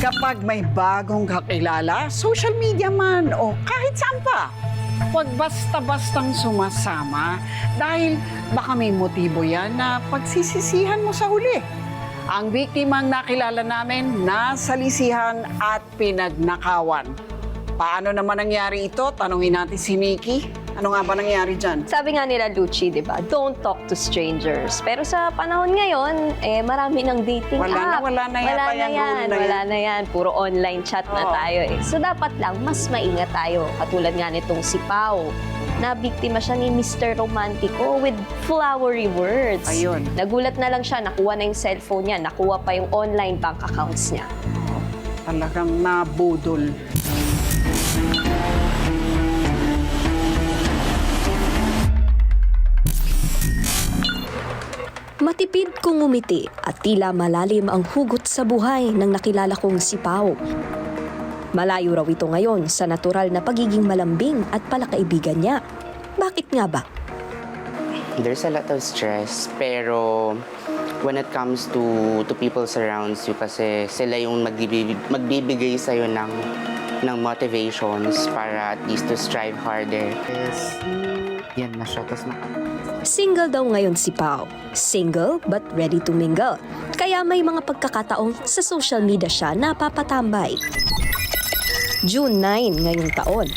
Kapag may bagong kakilala, social media man o kahit saan pa, huwag basta-bastang sumasama dahil baka may motibo yan na pagsisisihan mo sa huli. Ang biktimang nakilala namin, nasalisihan at pinagnakawan. Paano naman nangyari ito? Tanungin natin si Nikki. Ano nga ba nangyari dyan? Sabi nga nila Lucci, di ba? Don't talk to strangers. Pero sa panahon ngayon, eh marami ng dating Wala na, app. wala na wala na yan, yan, rule na wala yan. na yan. Puro online chat na Oo. tayo eh. So dapat lang, mas maingat tayo. Katulad nga nitong si Pau. Na biktima siya ni Mr. Romantico with flowery words. Ayun. Nagulat na lang siya, nakuha na yung cellphone niya, nakuha pa yung online bank accounts niya. Talagang nabudol. Matipid kong umiti at tila malalim ang hugot sa buhay ng nakilala kong si Pao. Malayo raw ito ngayon sa natural na pagiging malambing at palakaibigan niya. Bakit nga ba? There's a lot of stress, pero when it comes to to people surrounds you kasi sila yung magbibigay, magbibigay sa'yo ng, ng motivations para at least to strive harder. Yes, yan na siya. Tapos naka- Single daw ngayon si Pao. Single but ready to mingle. Kaya may mga pagkakataong sa social media siya napapatambay. June 9 ngayong taon.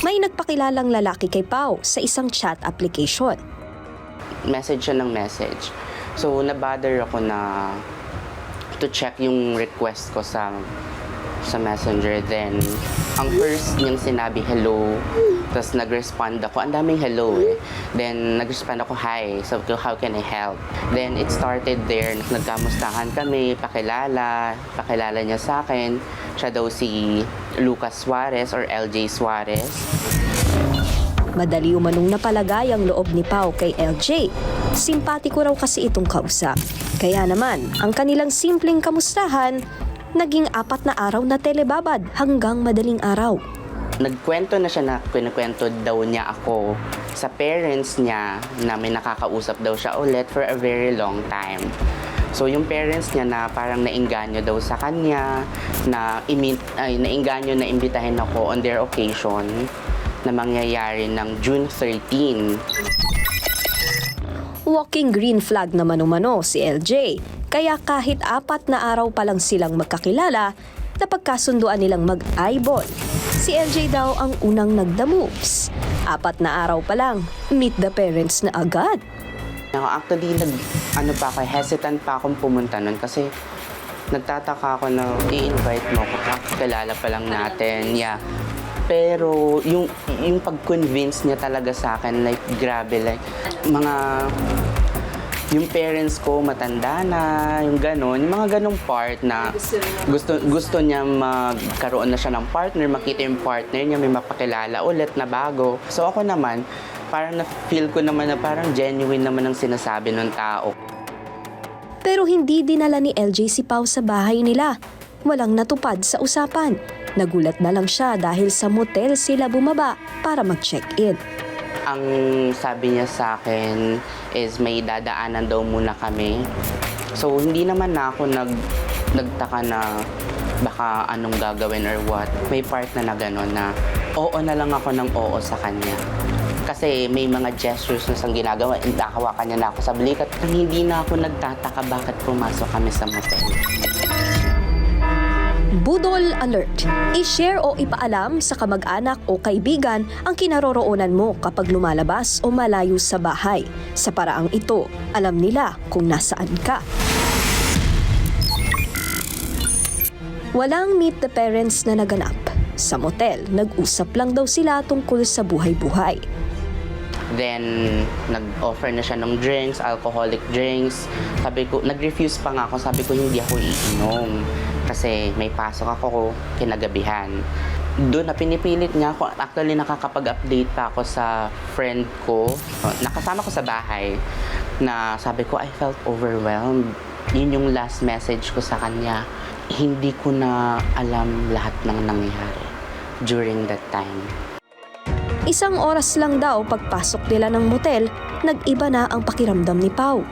May nagpakilalang lalaki kay Pao sa isang chat application. message siya ng message. So, nabother ako na to check yung request ko sa sa messenger. Then, ang first niyang sinabi, hello. Tapos nag-respond ako. Ang daming hello eh. Then, nag-respond ako, hi. Ko, how can I help? Then, it started there. Nagkamustahan kami, pakilala. Pakilala niya sa akin. Siya daw si Lucas Suarez or LJ Suarez. Madali umanong napalagay ang loob ni Pau kay LJ. Simpatiko raw kasi itong kausap. Kaya naman, ang kanilang simpleng kamustahan, naging apat na araw na telebabad hanggang madaling araw. nagkwento na siya na kinikwento daw niya ako sa parents niya na may nakakausap daw siya ulit for a very long time. So yung parents niya na parang nainganyo daw sa kanya, na imi- ay, nainganyo na imbitahin ako on their occasion na mangyayari ng June 13. Walking green flag naman umano si LJ. Kaya kahit apat na araw pa lang silang magkakilala, napagkasunduan nilang mag-eyeball. Si LJ daw ang unang nagda moves. Apat na araw pa lang, meet the parents na agad. Ako actually, nag, ano pa ako, hesitant pa akong pumunta nun kasi nagtataka ako na i-invite mo ako, kakilala pa lang natin, yeah. Pero yung, yung pag-convince niya talaga sa akin, like, grabe, like, mga, yung parents ko matanda na, yung gano'n, yung mga ganong part na gusto, gusto niya magkaroon na siya ng partner, makita yung partner niya, may mapakilala ulit na bago. So ako naman, parang na-feel ko naman na parang genuine naman ang sinasabi ng tao. Pero hindi dinala ni LJ si Pau sa bahay nila. Walang natupad sa usapan. Nagulat na lang siya dahil sa motel sila bumaba para mag-check-in. Ang sabi niya sa akin is may dadaanan daw muna kami. So hindi naman na ako nag, nagtaka na baka anong gagawin or what. May part na na gano'n na oo na lang ako ng oo sa kanya. Kasi may mga gestures na siyang ginagawa, nakahawakan niya na ako sa balikat. Hindi na ako nagtataka bakit pumasok kami sa motel. Budol Alert. I-share o ipaalam sa kamag-anak o kaibigan ang kinaroroonan mo kapag lumalabas o malayo sa bahay. Sa paraang ito, alam nila kung nasaan ka. Walang meet the parents na naganap. Sa motel, nag-usap lang daw sila tungkol sa buhay-buhay. Then, nag-offer na siya ng drinks, alcoholic drinks. Sabi ko, nag-refuse pa nga ako. Sabi ko, hindi ako iinom. Kasi may pasok ako kinagabihan. Doon na pinipilit niya ako. Actually, nakakapag-update pa ako sa friend ko. Nakasama ko sa bahay. Na sabi ko, I felt overwhelmed. Yun yung last message ko sa kanya. Hindi ko na alam lahat ng nangyari during that time. Isang oras lang daw pagpasok nila ng motel, nag-iba na ang pakiramdam ni Pau.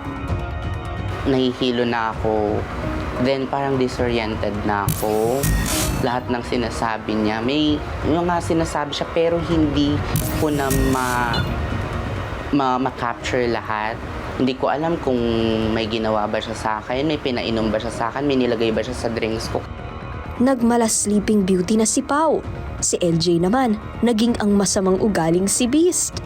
nahihilo na ako Then parang disoriented na ako. Lahat ng sinasabi niya. May mga sinasabi siya pero hindi ko na ma, ma, ma-capture lahat. Hindi ko alam kung may ginawa ba siya sa akin, may pinainom ba siya sa akin, may nilagay ba siya sa drinks ko. Nagmala sleeping beauty na si Pau. Si LJ naman, naging ang masamang ugaling si Beast.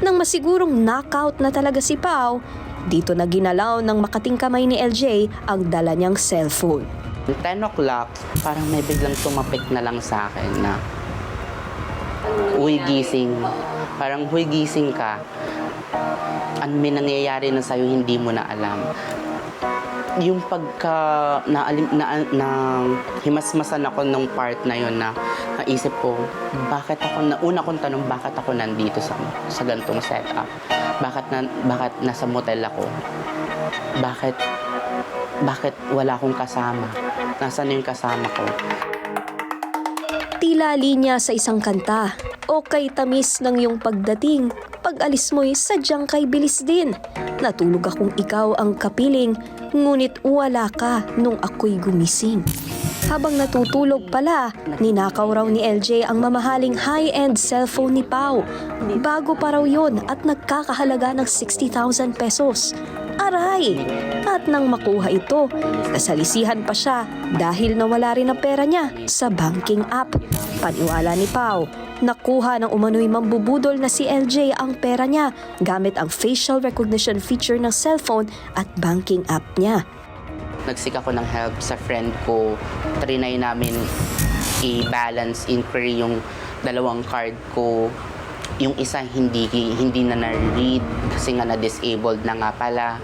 Nang masigurong knockout na talaga si Pau, dito na ginalaw ng makating kamay ni LJ ang dala niyang cellphone. 10 o'clock, parang may biglang tumapik na lang sa akin na, Uy, gising. Parang, huy, gising ka. Ano may nangyayari na sa'yo, hindi mo na alam. Yung pagka na, na, na himasmasan ako nung part na yon na naisip ko, bakit ako, na, una kong tanong, bakit ako nandito sa, sa gantong setup? Bakit, na, bakit nasa motel ako? Bakit bakit wala akong kasama? Nasaan yung kasama ko? Tila linya sa isang kanta o kay tamis ng iyong pagdating. Pag alis mo'y sadyang kay bilis din. Natulog akong ikaw ang kapiling, ngunit wala ka nung ako'y gumising. Habang natutulog pala, ninakaw raw ni LJ ang mamahaling high-end cellphone ni Pau. Bago pa raw yon at nagkakahalaga ng 60,000 pesos. Aray! At nang makuha ito, nasalisihan pa siya dahil nawala rin ang pera niya sa banking app. Paniwala ni Pau, nakuha ng umano'y mambubudol na si LJ ang pera niya gamit ang facial recognition feature ng cellphone at banking app niya. Nagsik ako ng help sa friend ko. Trinay namin i-balance inquiry yung dalawang card ko. Yung isa hindi hindi na na-read kasi nga na-disabled na nga pala.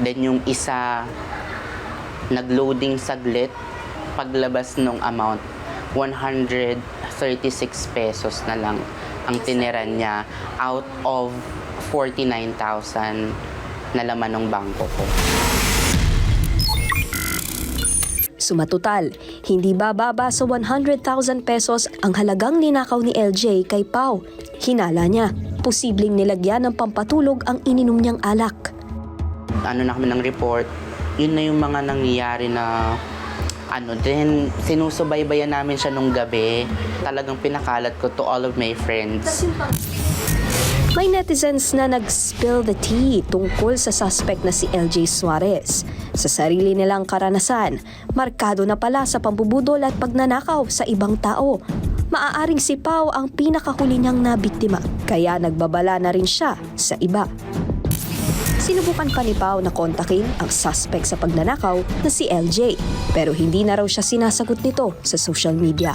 Then yung isa nag-loading saglit paglabas ng amount 136 pesos na lang ang tiniran niya out of 49,000 na laman ng bangko ko. Sumatotal, hindi bababa sa 100,000 pesos ang halagang ninakaw ni LJ kay Pau. Hinala niya, posibleng nilagyan ng pampatulog ang ininom niyang alak. ano na kami ng report, yun na yung mga nangyayari na ano din, sinusubaybayan namin siya nung gabi. Talagang pinakalat ko to all of my friends. May netizens na nag-spill the tea tungkol sa suspect na si LJ Suarez. Sa sarili nilang karanasan, markado na pala sa pambubudol at pagnanakaw sa ibang tao. Maaaring si Pau ang pinakahuli niyang nabiktima, kaya nagbabala na rin siya sa iba. Sinubukan pa ni Pau na kontakin ang suspect sa pagnanakaw na si LJ, pero hindi na raw siya sinasagot nito sa social media.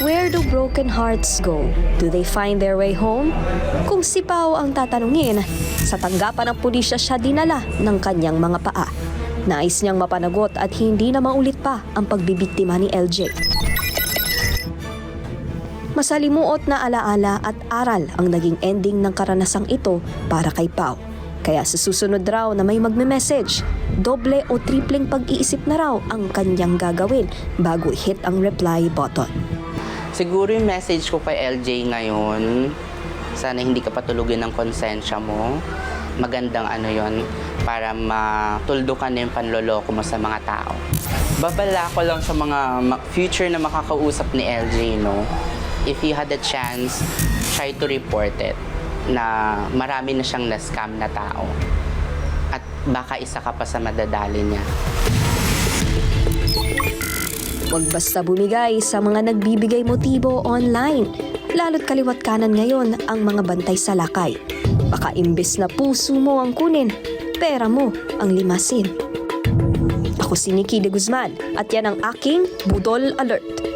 Where do broken hearts go? Do they find their way home? Kung si Pao ang tatanungin, sa tanggapan ng pulisya siya dinala ng kanyang mga paa. Nais niyang mapanagot at hindi na maulit pa ang pagbibiktima ni LJ. Masalimuot na alaala at aral ang naging ending ng karanasang ito para kay Pau. Kaya sa susunod raw na may magme-message, doble o tripleng pag-iisip na raw ang kanyang gagawin bago i-hit ang reply button. Siguro yung message ko kay LJ ngayon, sana hindi ka patulugin ng konsensya mo. Magandang ano yon para matuldo ka na yung panloloko mo sa mga tao. Babala ko lang sa mga future na makakausap ni LJ, no? If you had a chance, try to report it na marami na siyang na-scam na tao. At baka isa ka pa sa madadali niya. Huwag basta bumigay sa mga nagbibigay motibo online. Lalo't kaliwat kanan ngayon ang mga bantay sa lakay. Baka imbes na puso mo ang kunin, pera mo ang limasin. Ako si Nikki de Guzman at yan ang aking Budol Alert.